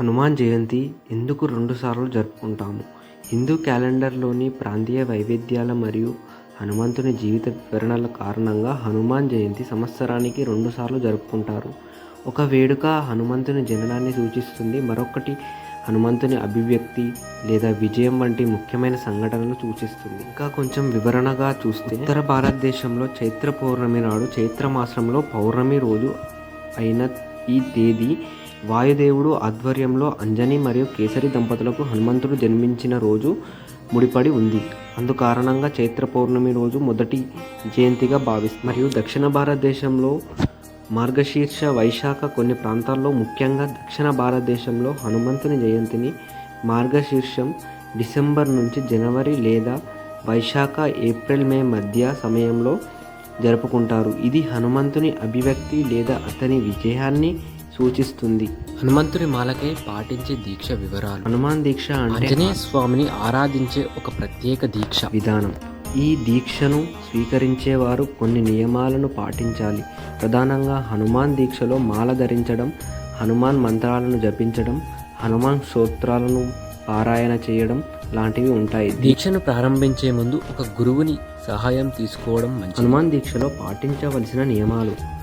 హనుమాన్ జయంతి ఎందుకు రెండుసార్లు జరుపుకుంటాము? హిందూ క్యాలెండర్లోని ప్రాంతీయ వైవిధ్యాల మరియు హనుమంతుని జీవిత వివరణల కారణంగా హనుమాన్ జయంతి సంవత్సరానికి రెండుసార్లు జరుపుకుంటారు. ఒక వేడుక హనుమంతుని జననాన్ని సూచిస్తుంది మరొకటి హనుమంతుని అభివ్యక్తి లేదా విజయం వంటి ముఖ్యమైన సంఘటనలు సూచిస్తుంది. ఇంకా కొంచెం వివరణగా చూస్తే ఉత్తర భారతదేశంలో చైత్ర పౌర్ణమి నాడు చైత్రమాసంలో పౌర్ణమి రోజు అయిన ఈ తేదీ వాయుదేవుడు ఆధ్వర్యంలో అంజని మరియు కేసరి దంపతులకు హనుమంతుడు జన్మించిన రోజు ముడిపడి ఉంది. అందుకారణంగా చైత్ర పౌర్ణమి రోజు మొదటి జయంతిగా భావిస్తారు మరియు దక్షిణ భారతదేశంలో మార్గశీర్ష వైశాఖ కొన్ని ప్రాంతాల్లో ముఖ్యంగా దక్షిణ భారతదేశంలో హనుమంతుని జయంతిని మార్గశీర్షం డిసెంబర్ నుంచి జనవరి లేదా వైశాఖ ఏప్రిల్ మే మధ్య సమయంలో జరుపుకుంటారు. ఇది హనుమంతుని అభివ్యక్తి లేదా అతని విజయాన్ని సూచిస్తుంది. హనుమంతుని మాలకై పాటించే దీక్ష వివరాలు. హనుమాన్ దీక్ష ఆంజనేయ స్వామిని ఆరాధించే ఒక ప్రత్యేక దీక్ష. విధానం. ఈ దీక్షను స్వీకరించేవారు కొన్ని నియమాలను పాటించాలి. ప్రధానంగా హనుమాన్ దీక్షలో మాల ధరించడం హనుమాన్ మంత్రాలను జపించడం హనుమాన్ స్తోత్రాలను పారాయణ చేయడం లాంటివి ఉంటాయి. దీక్షను ప్రారంభించే ముందు ఒక గురువుని సహాయం తీసుకోవడం హనుమాన్ దీక్షలో పాటించవలసిన నియమాలు.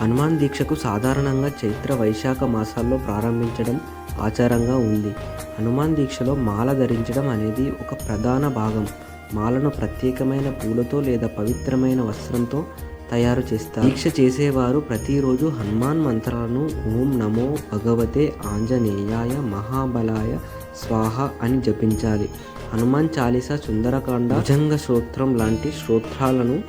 హనుమాన్ దీక్షకు సాధారణంగా చైత్ర వైశాఖ మాసాల్లో ప్రారంభించడం ఆచారంగా ఉంది. హనుమాన్ దీక్షలో మాల ధరించడం అనేది ఒక ప్రధాన భాగం. మాలను ప్రత్యేకమైన పూలతో లేదా పవిత్రమైన వస్త్రంతో తయారు చేస్తారు. దీక్ష చేసేవారు ప్రతిరోజు హనుమాన్ మంత్రాలను ఓం నమో భగవతే ఆంజనేయాయ మహాబలాయ స్వాహ అని జపించాలి. హనుమాన్ చాలీసా సుందరకాండ భుజంగ శ్రోత్రం లాంటి శ్రోత్రాలను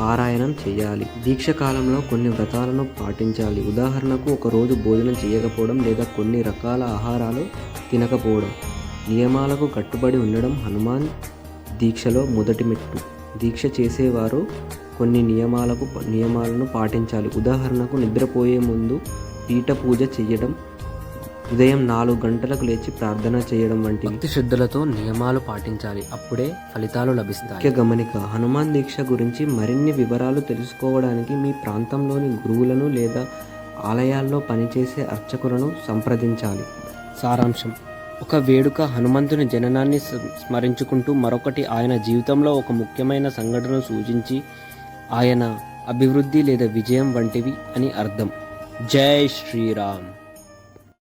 పారాయణం చేయాలి. దీక్ష కాలంలో కొన్ని వ్రతాలను పాటించాలి. ఉదాహరణకు ఒకరోజు భోజనం చేయకపోవడం లేదా కొన్ని రకాల ఆహారాలు తినకపోవడం. నియమాలకు కట్టుబడి ఉండడం హనుమాన్ దీక్షలో మొదటి మెట్టు. దీక్ష చేసేవారు కొన్ని నియమాలకు నియమాలను పాటించాలి. ఉదాహరణకు నిద్రపోయే ముందు పీఠ పూజ చేయడం ఉదయం నాలుగు గంటలకు లేచి ప్రార్థన చేయడం వంటివి. భక్తి శ్రద్ధలతో నియమాలు పాటించాలి. అప్పుడే ఫలితాలు లభిస్తాయి. ముఖ్య గమనిక హనుమాన్ దీక్ష గురించి మరిన్ని వివరాలు తెలుసుకోవడానికి మీ ప్రాంతంలోని గురువులను లేదా ఆలయాల్లో పనిచేసే అర్చకులను సంప్రదించాలి. సారాంశం ఒక వేడుక హనుమంతుని జననాన్ని స్మ- స్మరించుకుంటూ మరొకటి ఆయన జీవితంలో ఒక ముఖ్యమైన సంఘటనను సూచించి ఆయన అభివృద్ధి లేదా విజయం వంటివి అని అర్థం. జై శ్రీరామ్.